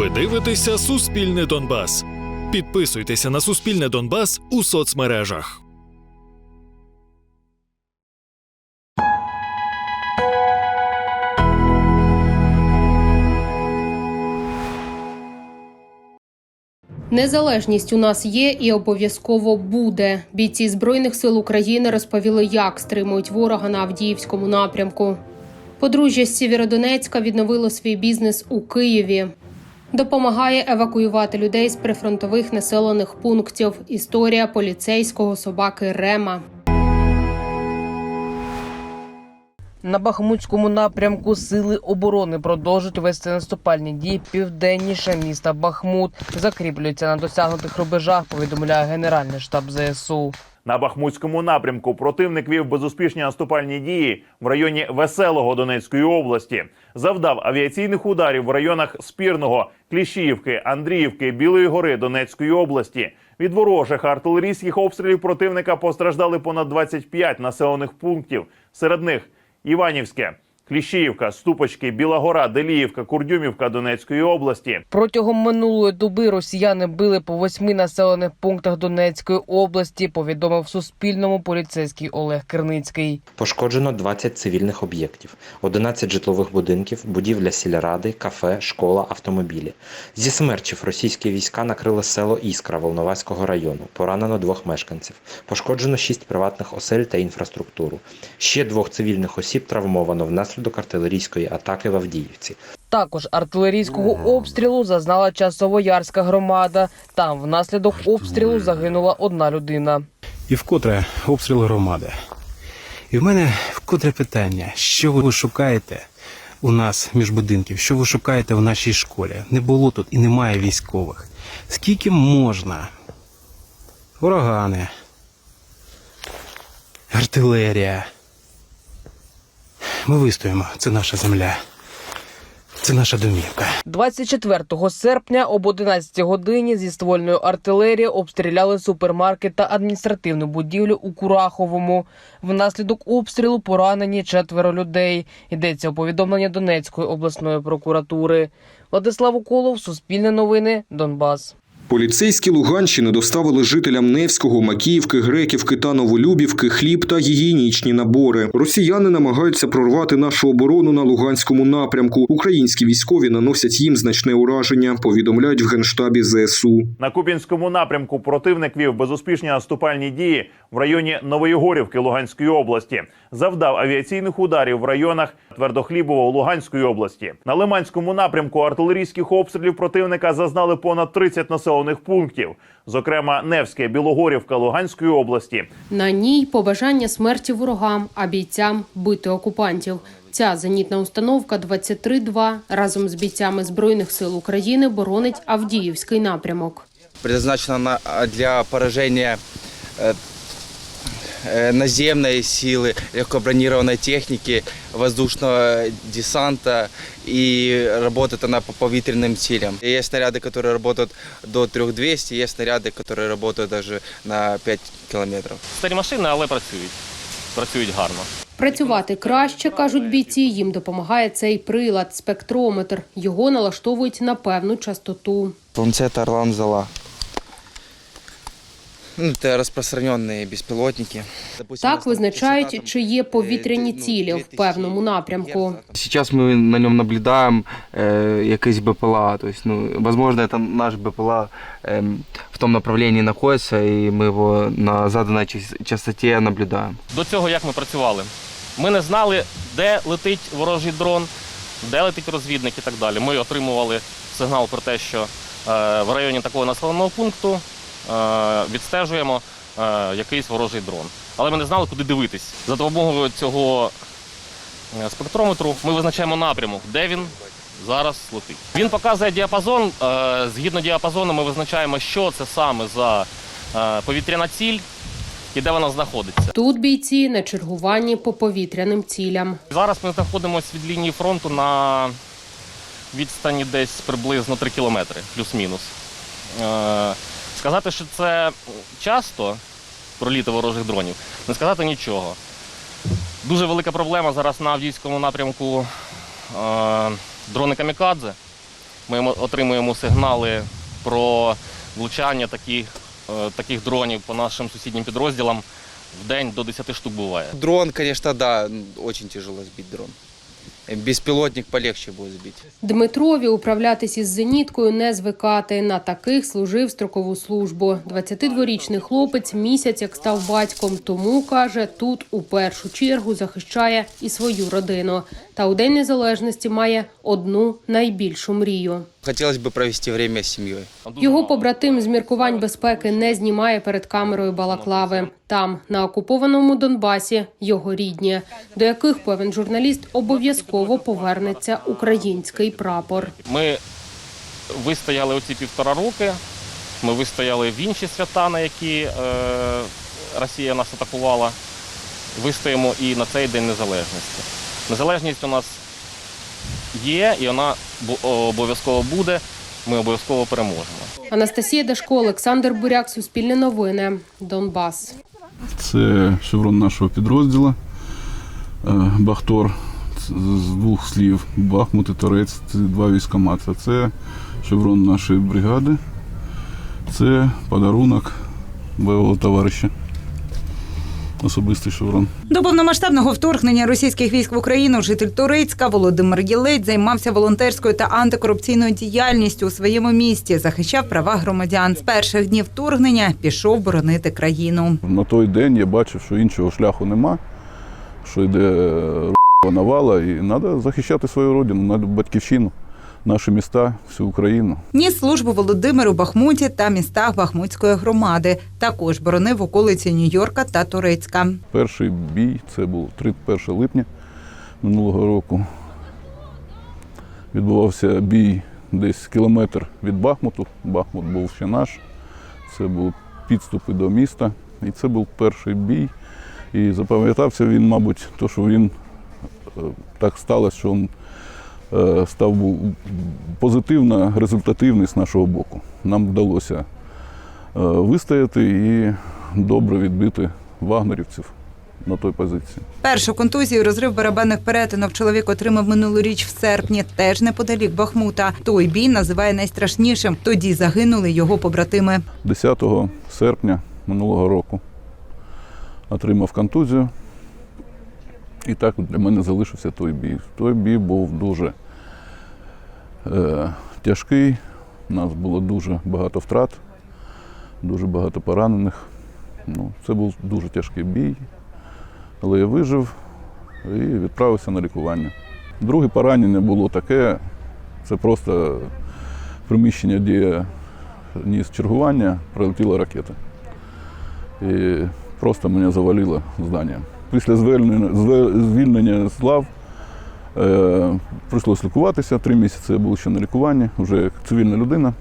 Ви дивитеся Суспільне Донбас. Підписуйтеся на Суспільне Донбас у соцмережах. Незалежність у нас є і обов'язково буде. Бійці збройних сил України розповіли, як стримують ворога на Авдіївському напрямку. Подружжя з Сєвєродонецька відновило свій бізнес у Києві. Допомагає евакуювати людей з прифронтових населених пунктів. Історія поліцейського собаки Рема. На Бахмутському напрямку сили оборони продовжують вести наступальні дії південніше міста Бахмут. Закріплюються на досягнутих рубежах. Повідомляє Генеральний штаб ЗСУ. На Бахмутському напрямку противник вів безуспішні наступальні дії в районі Веселого Донецької області, завдав авіаційних ударів в районах Спірного, Кліщіївки, Андріївки, Білої гори Донецької області. Від ворожих артилерійських обстрілів противника постраждали понад 25 населених пунктів. Серед них Іванівське, Кліщіївка, Ступочки, Біла Гора, Деліївка, Курдюмівка Донецької області. Протягом минулої доби росіяни били по восьми населених пунктах Донецької області. Повідомив Суспільному поліцейський Олег Керницький. Пошкоджено 20 цивільних об'єктів, 11 житлових будинків, будівля сільради, кафе, школа, автомобілі. Зі смерчів російські війська накрили село Іскра Волноваського району. Поранено двох мешканців. Пошкоджено 6 приватних осель та інфраструктуру. Ще двох цивільних осіб травмовано внаслідок артилерійської атаки в Авдіївці. Також артилерійського обстрілу зазнала часовоярська громада. Там внаслідок обстрілу загинула одна людина. І вкотре обстріл громади. І в мене вкотре питання: що ви шукаєте у нас між будинків? Що ви шукаєте в нашій школі? Не було тут і немає військових. Скільки можна? Урагани, артилерія. Ми вистоїмо. Це наша земля. Це наша домівка. 24 серпня об 11 годині зі ствольної артилерії обстріляли супермаркет та адміністративну будівлю у Кураховому. Внаслідок обстрілу поранені четверо людей. Йдеться у повідомленні Донецької обласної прокуратури. Владислав Уколов, Суспільне новини, Донбас. Поліцейські Луганщини доставили жителям Невського, Макіївки, Греківки та Новолюбівки хліб та гігієнічні набори. Росіяни намагаються прорвати нашу оборону на Луганському напрямку. Українські військові наносять їм значне ураження. Повідомляють в генштабі ЗСУ. На Куп'янському напрямку противник вів безуспішні наступальні дії в районі Новоєгорівки Луганської області, завдав авіаційних ударів в районах Твердохлібово Луганської області. На Лиманському напрямку артилерійських обстрілів противника зазнали понад 30 населених пунктів, зокрема Невське, Білогорівка Луганської області. На ній побажання смерті ворогам, а бійцям бити окупантів. Ця зенітна установка 23-2 разом з бійцями збройних сил України боронить Авдіївський напрямок. Призначена на, для поражения э, э, наземной силы, легкобронированной техники, воздушного десанта и работает она по повітрянным цілям. Есть снаряды, которые работают до 3200, есть снаряды, которые работают даже на 5 километров. Старі машини, але працюють. Працюють гарно. Працювати краще, кажуть бійці, їм допомагає цей прилад, спектрометр. Його налаштовують на певну частоту. Планшет Орлан Зала. Ну, это распространенные беспилотники. Допустим, у Так нас там визначають, частота, чи є э, повітряні ну, цілі в 2000 певному напрямку. герца. Сейчас мы на нем наблюдаем э, якийсь БПЛА. То есть, ну, возможно, это наш БПЛА эм, в том направлении находится, и мы его на заданной час- частоте наблюдаем. До цього як ми працювали? Ми не знали, де летить ворожий дрон, де летить розвідник і так далі. Ми отримували сигнал про те, що е, в районі такого населеного пункту е, відстежуємо е, якийсь ворожий дрон. Але ми не знали, куди дивитись. За допомогою цього е, спектрометру ми визначаємо напрямок, де він зараз летить. Він показує діапазон. е, Згідно діапазону, ми визначаємо, що це саме за е, повітряна ціль і де вона знаходиться. Тут бійці на чергуванні по повітряним цілям. Зараз ми знаходимося від лінії фронту на відстані десь приблизно 3 кілометри, плюс-мінус. Сказати, що це часто проліти ворожих дронів, не сказати нічого. Дуже велика проблема зараз на Авдіївському напрямку е, дрони камікадзе. Ми отримуємо сигнали про влучання таких, е, таких дронів по нашим сусіднім підрозділам. В день до 10 штук буває. Дрон, конечно, да, очень тяжело сбить дрон. Беспилотник полегше буде збити. Дмитрові управлятись із зеніткою не звикати. На таких служив строкову службу. 22-річний хлопець місяць як став батьком, тому каже, тут у першу чергу захищає і свою родину. Та у день незалежності має одну найбільшу мрію. Хотелось бы провести время с семьей. Його побратим з міркувань безпеки не знімає перед камерою балаклави. Там, на окупованому Донбасі, його рідні, до яких певен журналіст обов'язково повернеться український прапор. Ми вистояли оці півтора роки. Ми вистояли в інші свята, на які е, Росія нас атакувала. Вистоїмо і на цей день незалежності. Незалежність у нас є, і вона обов'язково буде. Ми обов'язково переможемо. Анастасія Дашко, Олександр Буряк, Суспільне новини, Донбас. Це шеврон нашого підрозділу. Е, Бахтор з двох слів. Бахмут і Торець це два військомата. Це шеврон нашої бригади. Це подарунок бойового товариша. Особистий шеврон. До повномасштабного вторгнення російських військ в Україну житель Турецька Володимир Єлець займався волонтерською та антикорупційною діяльністю у своєму місті, захищав права громадян. З перших днів вторгнення пішов боронити країну. На той день я бачив, що іншого шляху нема, що йде е, навала, і треба захищати свою родину, батьківщину, наші міста, всю Україну. Ніс службу Володимир у Бахмуті та містах Бахмутської громади. Також боронив околиці Нью-Йорка та Турецька. Перший бій це був 31 липня минулого року. Відбувався бій десь кілометр від Бахмуту. Бахмут був ще наш. Це був підступи до міста. І це був перший бій. І запам'ятався він, мабуть, то, що він е, так сталося, що він став був позитивно результативний з нашого боку. Нам вдалося е, вистояти і добре відбити вагнерівців на той позиції. Першу контузію розрив барабанних перетинок чоловік отримав минулоріч в серпні, теж неподалік Бахмута. Той бій називає найстрашнішим. Тоді загинули його побратими. 10 серпня минулого року отримав контузію. І так для мене залишився той бій. Той бій був дуже е, тяжкий. У нас було дуже багато втрат, дуже багато поранених. Ну, це був дуже тяжкий бій, але я вижив і відправився на лікування. Друге поранення було таке, це просто приміщення, де ніс чергування, прилетіла ракета. І просто мене завалило здання. Після звільнення, звільнення з лав е, прийшлося лікуватися. Три місяці я був ще на лікуванні, вже як цивільна людина.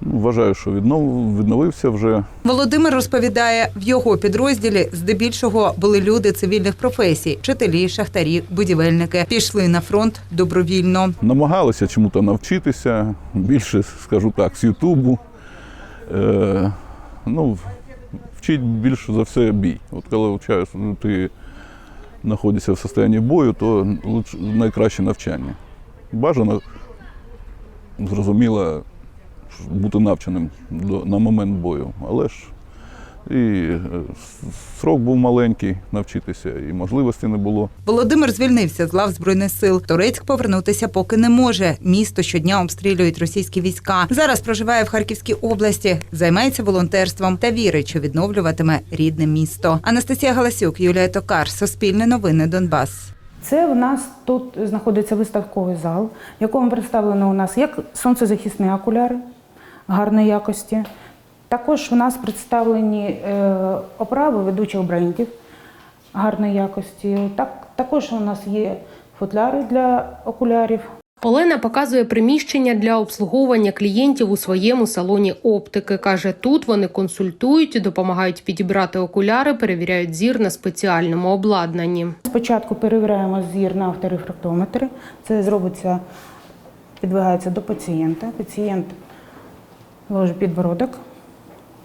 Ну, Вважаю, що віднов, відновився вже. Володимир розповідає, в його підрозділі здебільшого були люди цивільних професій, вчителі, шахтарі, будівельники. Пішли на фронт добровільно. Намагалися чому-то навчитися, більше, скажу так, з Ютубу. Е, ну, вчить більше за все бій. От коли вчаєш, ну, ти знаходишся в стані бою, то найкраще навчання. Бажано, зрозуміло, бути навченим на момент бою. Але ж і е, срок був маленький навчитися, і можливості не було. Володимир звільнився з лав збройних сил. Турецьк повернутися поки не може. Місто щодня обстрілюють російські війська. Зараз проживає в Харківській області, займається волонтерством та вірить, що відновлюватиме рідне місто. Анастасія Галасюк, Юлія Токар, Суспільне новини Донбас. Це в нас тут знаходиться виставковий зал, в якому представлено у нас як сонцезахисні окуляри гарної якості. Також у нас представлені е, оправи ведучих брендів гарної якості. Так, також у нас є футляри для окулярів. Олена показує приміщення для обслуговування клієнтів у своєму салоні оптики. каже, тут вони консультують, допомагають підібрати окуляри, перевіряють зір на спеціальному обладнанні. Спочатку перевіряємо зір на авторефрактометри. Це зробиться, підвигається до пацієнта. Пацієнт ложить підбородок.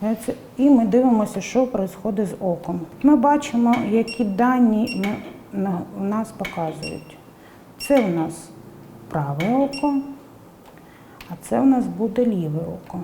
Це- І ми дивимося, що відбувається з оком. Ми бачимо, які дані у нас показують. Це у нас праве око, А це у нас буде ліве око.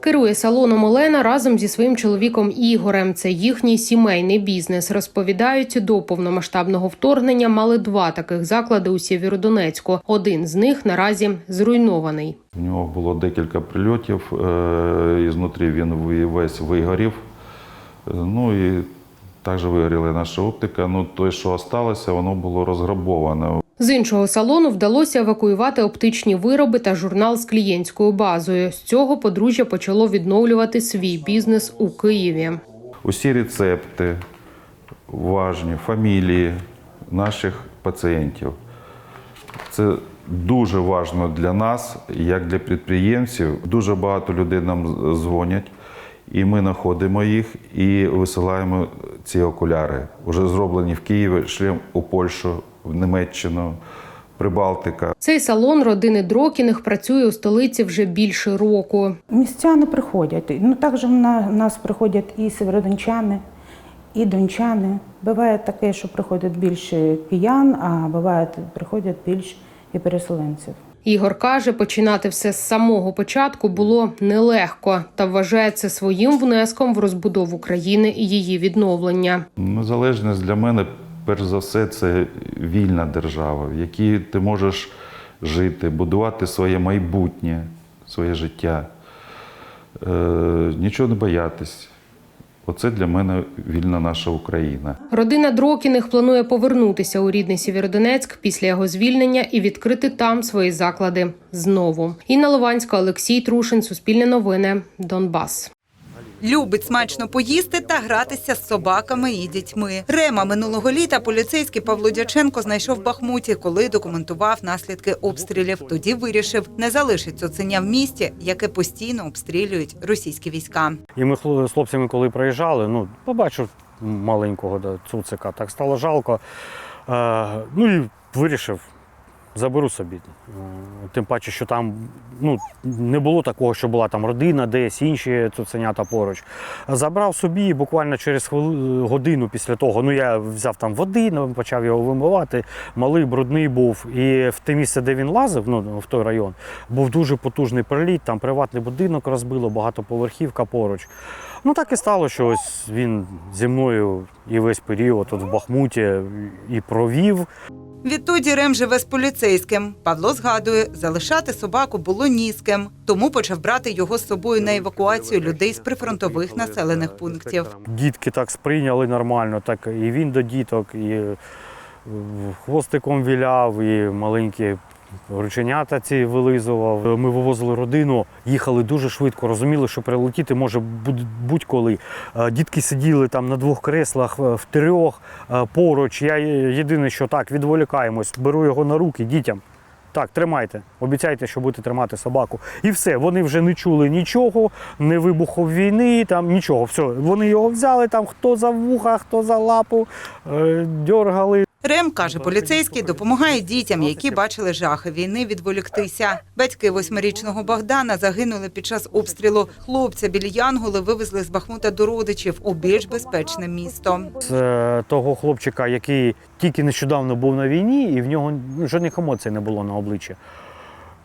Керує салоном Олена разом зі своїм чоловіком Ігорем. Це їхній сімейний бізнес. Розповідають, до повномасштабного вторгнення мали два таких заклади у Сєвєродонецьку. Один з них наразі зруйнований. У нього було декілька прильотів, е, і знутрі він ви- весь вигорів. Ну і також вигоріла наша оптика. Ну, те, що залишилося, воно було розграбоване. З іншого салону вдалося евакуювати оптичні вироби та журнал з клієнтською базою. З цього подружжя почало відновлювати свій бізнес у Києві. Усі рецепти важні, фамілії наших пацієнтів. Це дуже важливо для нас, як для підприємців. Дуже багато людей нам дзвонять, і ми знаходимо їх і висилаємо ці окуляри. Уже зроблені в Києві, шлем у Польщу, в Німеччину, Прибалтика. Цей салон родини Дрокіних працює у столиці вже більше року. Містяни приходять. Ну також в на- нас приходять і северодончани, і дончани. Буває таке, що приходять більше киян, а буває приходять більш і переселенців. Ігор каже, починати все з самого початку було нелегко та вважає це своїм внеском в розбудову країни і її відновлення. Незалежність для мене, перш за все, це вільна держава, в якій ти можеш жити, будувати своє майбутнє, своє життя, е, нічого не боятись. Оце для мене вільна наша Україна. Родина Дрокіних планує повернутися у рідний Сєвєродонецьк після його звільнення і відкрити там свої заклади знову. Інна Лованська, Олексій Трушин, Суспільне новини, Донбас. Любить смачно поїсти та гратися з собаками і дітьми. Рема минулого літа поліцейський Павло Дяченко знайшов в Бахмуті, коли документував наслідки обстрілів. Тоді вирішив, не залишить цуценя в місті, яке постійно обстрілюють російські війська. І ми з хлопцями, коли проїжджали, ну, побачив маленького цуцика, так стало жалко. Е, ну і вирішив, заберу собі. Тим паче, що там ну, не було такого, що була там родина, десь інші цуценята поруч. Забрав собі буквально через годину після того. Ну я взяв там води, ну, почав його вимивати. Малий брудний був. І в те місце, де він лазив, ну в той район, був дуже потужний приліт, там приватний будинок розбило, багатоповерхівка поруч. Ну так і стало, що ось він зі мною і весь період тут в Бахмуті і провів. Відтоді Рем живе з поліцейським. Павло згадує, залишати собаку було ні з ким, тому почав брати його з собою на евакуацію людей з прифронтових населених пунктів. Дітки так сприйняли нормально, так і він до діток, і е, хвостиком віляв, і маленькі рученята ці вилизував. Ми вивозили родину, їхали дуже швидко, розуміли, що прилетіти може будь- будь-коли. Е, Дітки сиділи там на двох креслах, е, в трьох е, поруч. Я е, єдине, що так, відволікаємось, беру його на руки дітям. Так, тримайте, обіцяйте, що будете тримати собаку. І все, вони вже не чули нічого, не вибуху війни, там нічого. Все, вони його взяли, там хто за вуха, хто за лапу, е, дьоргали. Рем каже, поліцейський допомагає дітям, які бачили жахи війни, відволіктися. Батьки восьмирічного Богдана загинули під час обстрілу. Хлопця біля Янголи вивезли з Бахмута до родичів у більш безпечне місто. З е, того хлопчика, який тільки нещодавно був на війні, і в нього жодних емоцій не було на обличчі.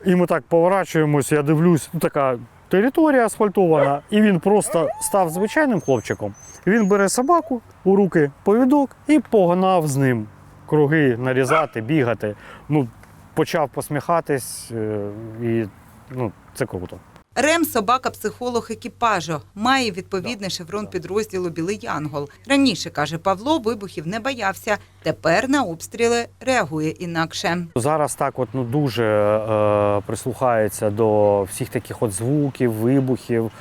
І ми так поворачуємось, я дивлюсь, ну така територія асфальтована, і він просто став звичайним хлопчиком. Він бере собаку у руки, повідок і погнав з ним круги нарізати, бігати. Ну, почав посміхатись, е, і ну, це круто. Рем собака-психолог екіпажу. Має відповідний шеврон підрозділу Білий Янгол. Раніше, каже Павло, вибухів не боявся. Тепер на обстріли реагує інакше. Зараз так от ну дуже е, прислухається до всіх таких от звуків, вибухів.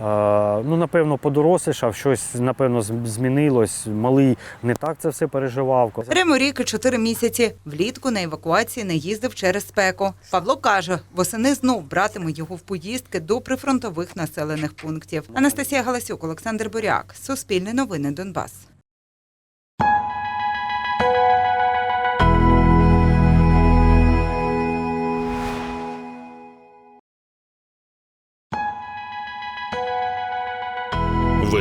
Ну, напевно, подорослішав, щось напевно змінилось. Малий не так це все переживав. Прямо рік і чотири місяці. Влітку на евакуації не їздив через спеку. Павло каже, восени знов братиме його в поїздки до прифронтових населених пунктів. Анастасія Галасюк, Олександр Буряк. Суспільне новини Донбас.